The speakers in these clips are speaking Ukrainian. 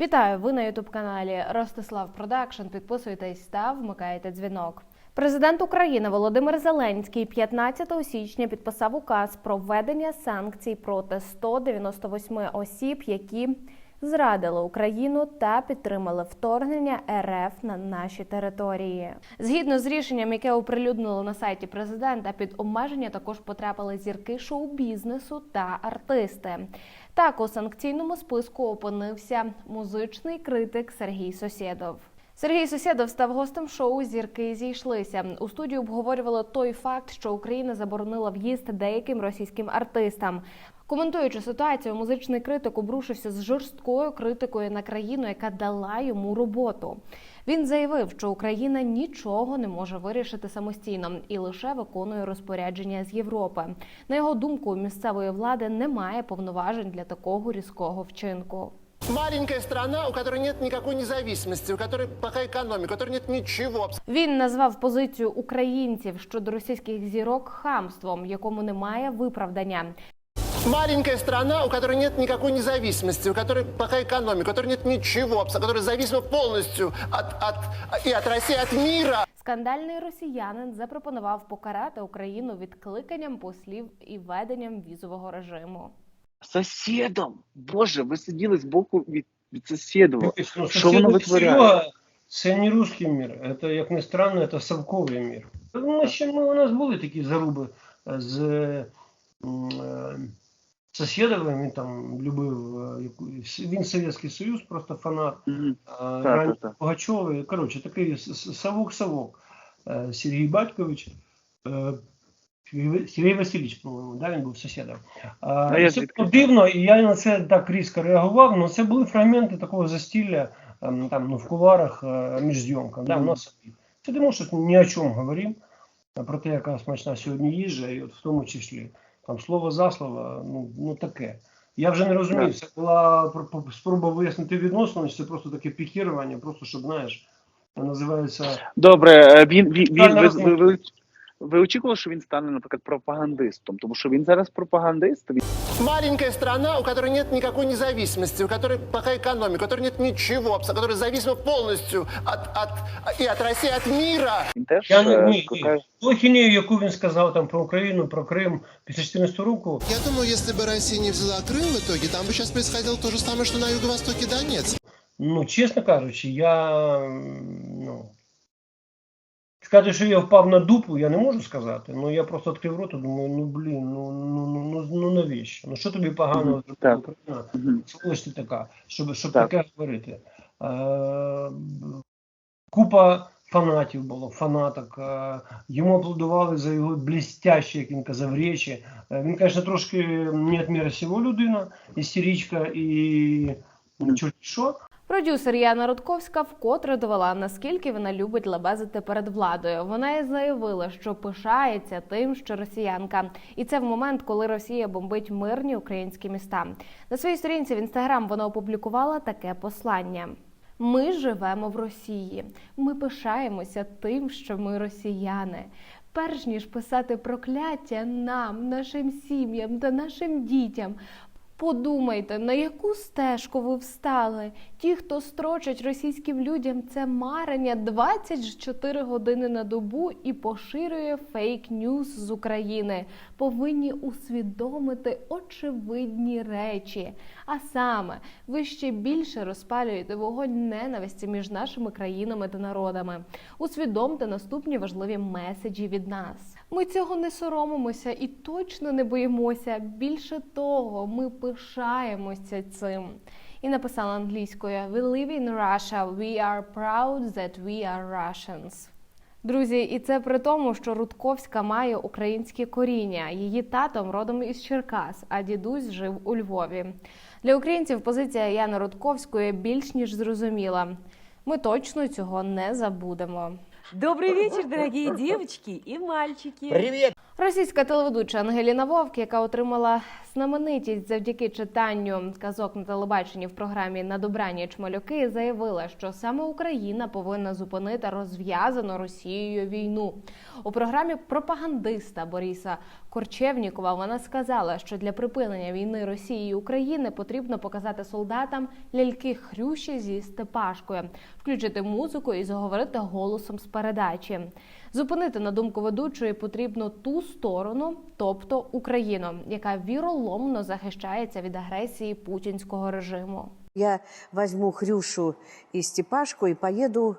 Вітаю! Ви на ютуб каналі Ростислав Продакшн. Підписуйтесь та вмикайте дзвінок. Президент України Володимир Зеленський 15 січня підписав указ про введення санкцій проти 198 осіб, які зрадили Україну та підтримали вторгнення РФ на наші території. Згідно з рішенням, яке оприлюднило на сайті президента, під обмеження також потрапили зірки шоу-бізнесу та артисти. Так у санкційному списку опинився музичний критик Сергій Сосєдов. Сергій Сосєдов став гостем шоу Зірки зійшлися. У студії обговорювали той факт, що Україна заборонила в'їзд деяким російським артистам. Коментуючи ситуацію, музичний критик обрушився з жорсткою критикою на країну, яка дала йому роботу. Він заявив, що Україна нічого не може вирішити самостійно і лише виконує розпорядження з Європи. На його думку, місцевої влади немає повноважень для такого різкого вчинку. Маленькая страна, у которой нет никакой независимости, у которой пока экономика, у которой нет ничего. Він назвав позицію українців щодо російських зірок хамством, якому немає виправдання. Маленькая страна, у которой нет никакой независимости, у которой пока экономика, у которой нет ничего, которая зависима полностью от, от, и от России, от мира. Скандальний росіянин запропонував покарати Україну відкликанням послів і введенням візового режиму. Сусідом. Боже, ви сиділи збоку від, від сусідова. Що воно витворяє? Це не русський мір, це, як не странно, це совковий мір. Ми ще ми, у нас були такі заруби з е, Сосєдовим, він там любив, е, він Совєтський Союз, просто фанат. Мгм. А, Так, Рані так, так. Пугачовий, коротше, такий с- с- совок-совок. Е, Сергій Батькович, Сергій Васильович, по-моєму, да, він був сусідом. А, це було дивно, і я на це так різко реагував, але це були фрагменти такого застілля ем, там, ну, в куларах е, між зйомками. Да, у нас сидимо, що ні о чому говоримо, про те, яка смачна сьогодні їжа, і от в тому числі там слово за слово, ну, ну таке. Я вже не розумію, це була пр- пр- спроба вияснити відносини, це просто таке пікірування, просто щоб, знаєш, називається Добре, е, він, він, він ви, ви, ви, ви очікували, що він стане, наприклад, пропагандистом, тому що він зараз пропагандист. Він Маленькая страна, у которой нет никакой независимости, у которой пока экономика, у которой нет ничего, которая зависима полностью от, от, и от России, от мира. він теж Я не е, ні, ні. скликає. Ту ахінею, яку він сказав там про Україну, про Крим після 14 року, Я думаю, если бы Россия не взяла Крым в итоге, там бы сейчас происходило то же самое, что на юго-востоке Донецк. ну, чесно кажучи, я м, ну. Сказати, що я впав на дупу, я не можу сказати. Ну я просто відкрив рот і думаю, ну блін, ну ну ну ну, ну навіщо? Ну що тобі зробила. Україна? Це ось ти така, щоб, щоб Так. таке говорити. Е, купа фанатів було, фанаток. Е, йому аплодували за його блістящі, як він казав, речі. Е, він, звісно, трошки не від міра сього людина, істеричка і чорт що. Продюсер Яна Рудковська вкотре довела, наскільки вона любить лебезити перед владою. Вона і заявила, що пишається тим, що росіянка, і це в момент, коли Росія бомбить мирні українські міста. На своїй сторінці в інстаграм вона опублікувала таке послання. Ми живемо в Росії. Ми пишаємося тим, що ми росіяни. Перш ніж писати прокляття нам, нашим сім'ям та нашим дітям. Подумайте, на яку стежку ви встали? Ті, хто строчать російським людям це марення 24 години на добу і поширює фейк-ньюс з України, повинні усвідомити очевидні речі. А саме, ви ще більше розпалюєте вогонь ненависті між нашими країнами та народами. Усвідомте наступні важливі меседжі від нас. Ми цього не соромимося і точно не боїмося. Більше того, ми пишаємося цим. І написала англійською: We live in Russia. We are proud that we are Russians. Друзі, і це при тому, що Рудковська має українське коріння. Її татом родом із Черкас, а дідусь жив у Львові. Для українців позиція Яни Рудковської більш ніж зрозуміла. Ми точно цього не забудемо. Добрый вечер, дорогие девочки и мальчики. Російська телеведуча Ангеліна Вовк, яка отримала знаменитість завдяки читанню казок на телебаченні в програмі на добраніч малюки заявила, що саме Україна повинна зупинити розв'язану Росією війну. У програмі пропагандиста Бориса Корчевнікова вона сказала, що для припинення війни Росії і України потрібно показати солдатам ляльки хрющі зі степашкою, включити музику і заговорити голосом з передачі. Зупинити на думку ведучої потрібно ту сторону, тобто Україну, яка віроломно захищається від агресії путінського режиму. Я возьму Хрюшу и Степашку и поеду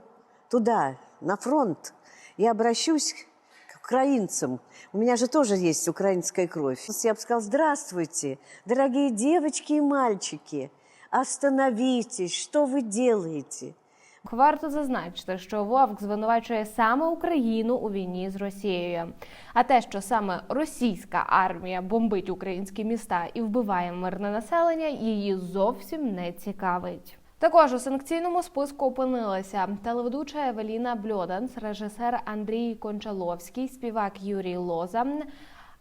туда, на фронт. Я обращусь к украинцам. У меня же тоже есть украинская кровь. Я бы сказала, здравствуйте, дорогие девочки и мальчики. Остановитесь, что вы делаете? Варто зазначити, що Вовк звинувачує саме Україну у війні з Росією. А те, що саме російська армія бомбить українські міста і вбиває мирне населення, її зовсім не цікавить. Також у санкційному списку опинилися телеведуча Евеліна Бльоданс, режисер Андрій Кончаловський, співак Юрій Лоза,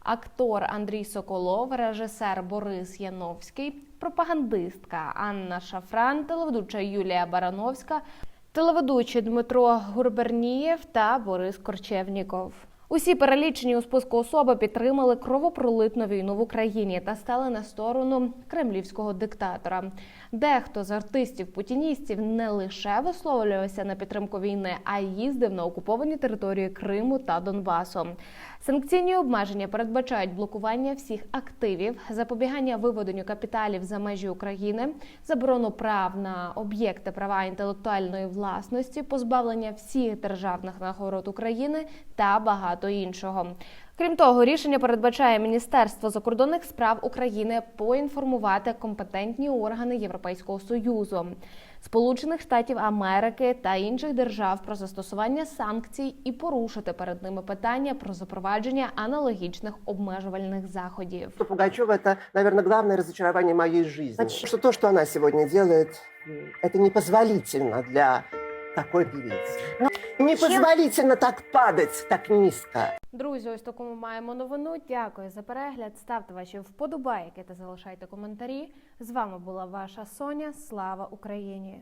актор Андрій Соколов, режисер Борис Яновський, пропагандистка Анна Шафран, телеведуча Юлія Барановська, телеведучі Дмитро Гурбернієв та Борис Корчевніков. Усі перелічені у списку особи підтримали кровопролитну війну в Україні та стали на сторону кремлівського диктатора. Дехто з артистів-путіністів не лише висловлювався на підтримку війни, а й їздив на окуповані території Криму та Донбасу. Санкційні обмеження передбачають блокування всіх активів, запобігання виведенню капіталів за межі України, заборону прав на об'єкти права інтелектуальної власності, позбавлення всіх державних нагород України та багато іншого. Крім того, рішення передбачає Міністерство закордонних справ України поінформувати компетентні органи Європейського союзу, Сполучених Штатів Америки та інших держав про застосування санкцій і порушити перед ними питання про запровадження аналогічних обмежувальних заходів. Пугачева это, наверное, главное разочарование моей жизни. Что то, что она сегодня делает, м, это непозволительно для такой певицы. Непозволительно так падать так низко. Друзі, ось такому маємо новину. Дякую за перегляд. Ставте ваші вподобайки та залишайте коментарі. З вами була ваша Соня. Слава Україні!